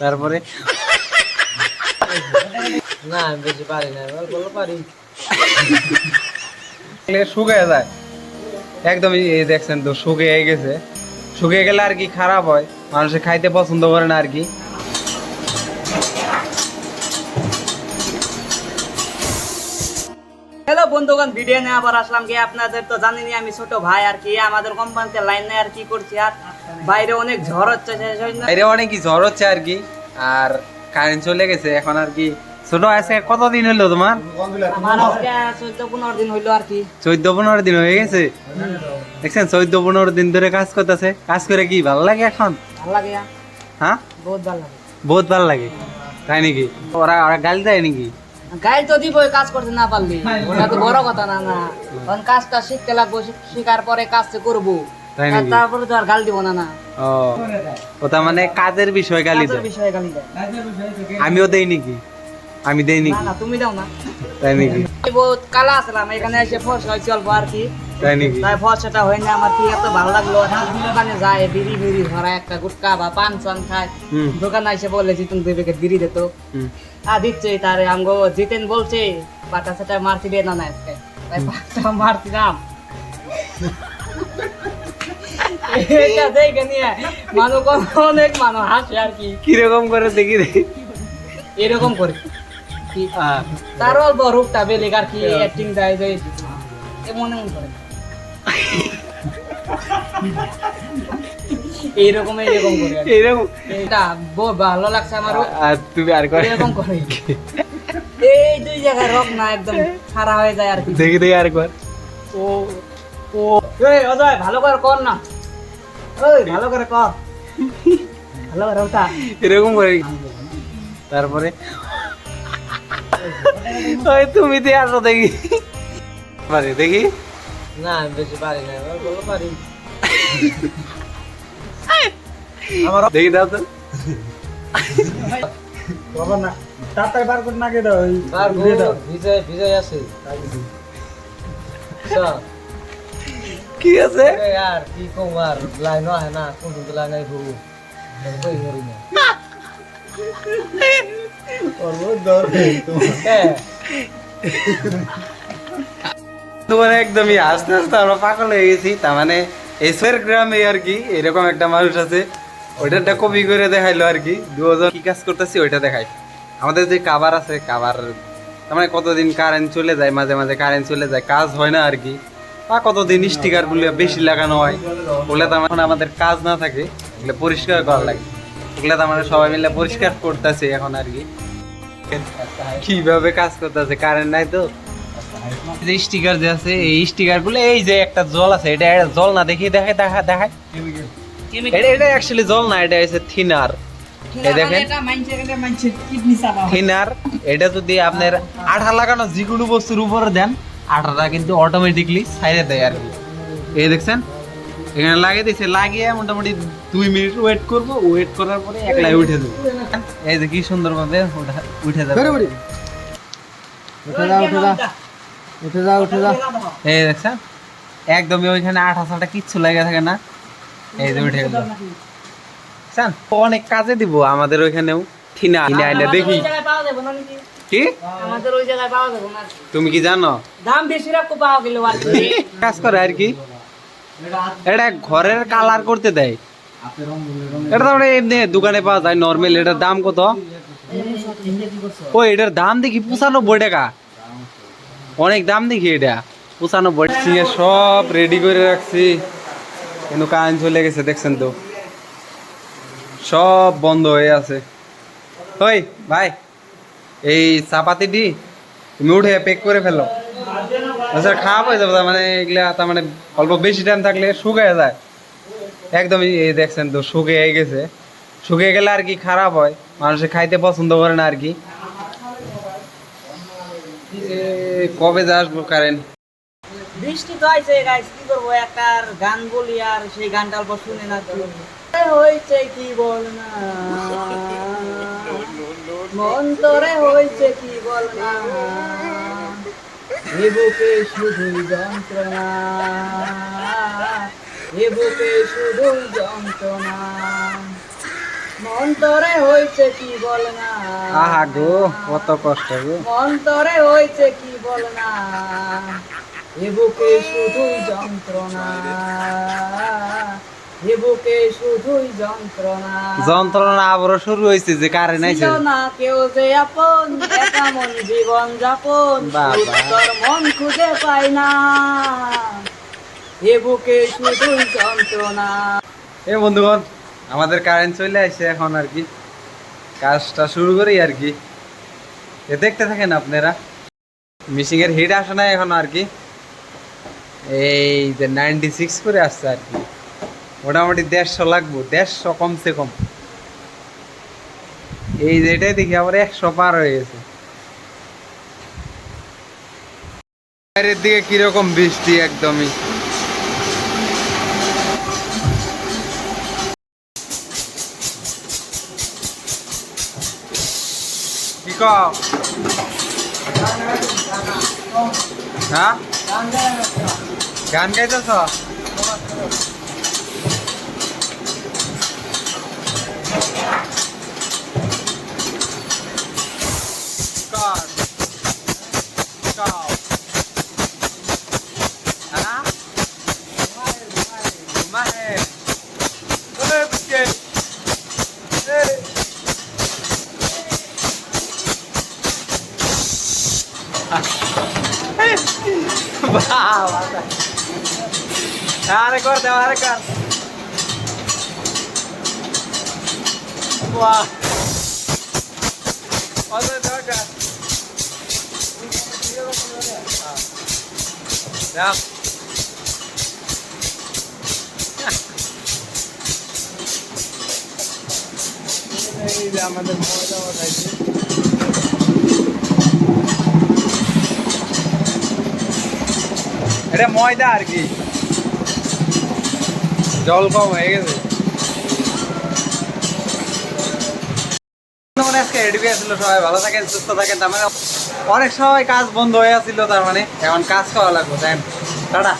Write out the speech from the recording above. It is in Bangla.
তারপরে? না, আমি বেশি পারি না বলো পারি। শুকিয়ে যায়। একদমই এই দেখছেন তো, শুকিয়ে গেছে। শুকিয়ে গেলে আর কি খারাপ হয়, মানুষে খাইতে পছন্দ করে না আর কি। হ্যালো বন্ধুগণ ভিডিও নিয়ে আবার আসলাম কি আপনাদের তো জানেনই আমি ছোট ভাই আর কি। আমাদের কোম্পানিতে লাইন নেই আর কি করছি আর। বাইরে অনেক ঝড় হচ্ছে বাইরে অনেক কি ঝড় হচ্ছে আর কি। আর কারেন্ট চলে গেছে এখন আর কি ছোট আছে কতদিন হলো তোমার? চোদ্দ পনেরো দিন হইল আর কি। চোদ্দ পনেরো দিন হয়ে গেছে? দেখছেন চোদ্দ পনেরো দিন ধরে কাজ করতেছে। কাজ করে কি ভালো লাগে এখন? ভালো লাগে হ্যাঁ? বহুত ভালো লাগে। বহুত ভালো লাগে তাই নাকি? ওরা ওরা গালি দেয় নাকি? গাইল তো দিব কাজ করতে না পারলি। ওটা তো বড় কথা না না। কারণ কাজটা শিখতে লাগবো শিখার পরে কাজটা করব। তারপরে তো আর গাল দিব না না। ও ও তার মানে কাজের বিষয় গালি কাজের দেয়? বিষয়ে গালি দেয়। আমিও দেই নাকি? আমি দেই নাকি? না তুমি দাও না। তাই নাকি? বহুত কালা আসলাম এখানে এসে ফর্স হয়েছে অল্প আর কি। তাই নাকি? তাই ফর্সটা হয় না আমার কি এত ভালো লাগল। দোকানে যায় বিড়ি বিড়ি ধরা একটা গুটকা বা পান চান খায় দোকানে এসে বললে জিতুন দুই প্যাকেট বিড়ি দিত। আর দিচ্ছে তারে আমগো জিতেন বলছে বাটা সেটা মারতি দিয়ে না না আজকে। তাই পাঁচটা মারতি দাম এটা দেখে নিয়ে মানুষ অনেক মানুষ হাসে আর কি। কীরকম করে দেখি দেখি এরকম করে। তার অল্প রূপটা বেলেগ আর কি অ্যাক্টিং দেয় যে এমন এমন করে। এইরকম এইরকম করে। এরকম এটা ভালো লাগছে আমারও। আর তুমি আর করে এরকম করে। এই দুই জায়গায় রক না একদম খাড়া হয়ে যায় আর কি। দেখি দেখি আর একবার। ও ও। এই অজয় ভালো করে কর না। ওই ভালো করে কর। ভালো করে ওটা এরকম করে তারপরে? ওই তুমি দিয়ে আসো দেখি। দেখি। না আমি বেশি পারি না অল্প পারি। দেখি দাও তো। বাবা না তাড়াতাড়ি বার করে না দাও বার ভিজে ভিজে আছে। কি আছে? আরে यार কি কম আর লাইন হয় না কোন কোন লাইন আই হবু। কই হরি না। ওর দর তোমার একদমই আস্তে আস্তে আমরা পাগল হয়ে গেছি, তার মানে এসের গ্রামে আর কি এরকম একটা মানুষ আছে ওইটা কপি করে দেখাইলো আর কি, দুজন কি কাজ করতেছি ওইটা দেখাই। আমাদের যে কাবার আছে, কাবার, তার মানে কতদিন কারেন্ট চলে যায়, মাঝে মাঝে কারেন্ট চলে যায়, কাজ হয় না আর কি, বা কতদিন স্টিকারগুলো বেশি লাগানো হয়, ওগুলো তার মানে আমাদের কাজ না থাকে, ওগুলো পরিষ্কার করা লাগে। এগুলো তার মানে সবাই মিলে পরিষ্কার করতেছে এখন আর কি। কীভাবে কাজ করতেছে কারেন্ট নাই তো। যে স্টিকার যে আছে এই স্টিকারগুলো এই যে একটা জল আছে এটা জল না দেখি দেখে দেখা দেখায়। এটা এটা অ্যাকচুয়ালি জল না এটা হচ্ছে থিনার। দেখেন। এটা মাইন্ডসেট এটা থিনার যদি আপনার আঠা লাগানো যে কোনো বস্তুর উপরে দেন আঠাটা কিন্তু অটোমেটিকলি ছাইড়ে দেয় আর কি। এই দেখছেন? এখানে লাগিয়ে দিয়েছে লাগিয়ে মোটামুটি দুই মিনিট ওয়েট করব ওয়েট করার পরে একলাই উঠে দেবো। এই যে কি সুন্দর ভাবে উঠে যাবে। উঠে যা উঠে যা উঠে যা উঠে যা। এই দেখছেন? একদমই ওইখানে আঠা সাটা কিচ্ছু লাগে থাকে না। এই যে উঠে গেল। অনেক কাজে দিব আমাদের ওইখানেও। আইলে দেখি? কি? আমাদের ওই জায়গায় পাওয়া যাবে না। তুমি কি জানো? দাম বেশি রাখতে পাওয়া গেল কাজ করে আর কি। এটা ঘরের কালার করতে দেয়। এটা তো এমনি দোকানে পাওয়া যায় নর্মাল এটার দাম কত? ও এটার দাম দেখি পঁচানব্বই টাকা। অনেক দাম দেখি এটা, পঁচানব্বই। সিঙে সব রেডি করে রাখছি। কিন্তু কারেন্ট চলে গেছে, দেখছেন তো? সব বন্ধ হয়ে আছে। ওই, ভাই, এই চাপাতিটি তুমি উঠে পেক করে ফেলো। আচ্ছা খারাপ হয়ে যাবে মানে এগুলা, তার মানে অল্প বেশি টাইম থাকলে শুকিয়ে যায়। একদমই, এই দেখছেন তো, শুকিয়ে গেছে। শুকিয়ে গেলে আর কি খারাপ হয়? মানুষে খাইতে পছন্দ করে না আর কি? কবে আসব কারেন্ট বৃষ্টি তো আইছে গাইস কি করব? একটা গান বলি আর সেই গানটা অল্প শুনে না কি হয়েছে কি বল না? মন তোরে হয়েছে কি বল না? এ বুকে শুধুই যন্ত্রণা এ বুকে শুধুই যন্ত্রণা। মন তরে হয়েছে কি বল না? আহা গো কত কষ্ট গো। মন তরে হয়েছে কি বল না? এ বুকে শুধুই যন্ত্রণা। এ বুকে শুধুই যন্ত্রণা। যন্ত্রণা আবারও শুরু হয়েছে যে কারে নাই না কেউ যে আপন একা মন জীবন যাপন মন খুঁজে পায় না। এ বুকে শুধুই যন্ত্রণা। এ বন্ধুগণ আমাদের কারেন্ট চলে আসছে এখন আর কি। কাজটা শুরু করি আর কি। এ দেখতে থাকেন আপনারা। মিশিং এর হিট আসে না এখন আর কি। এই যে নাইনটি সিক্স করে আসছে আর কি। মোটামুটি দেড়শো লাগবো, দেড়শো কমসে কম। এই যে এটাই দেখি আবার একশো পার হয়ে গেছে। বাইরের দিকে কীরকম বৃষ্টি একদমই। কি কও হ্যাঁ? গান গাইতেছ? আরে কর দেও আরে কর। আমাদের ময়দা খাইছে এটা ময়দা আর কি। জল কম হয়ে গেছে। আজকে সবাই ভালো থাকেন, সুস্থ থাকেন, তার মানে অনেক সময় কাজ বন্ধ হয়ে আসছিল তার মানে এখন কাজ করা লাগবে, তাই? টাটা।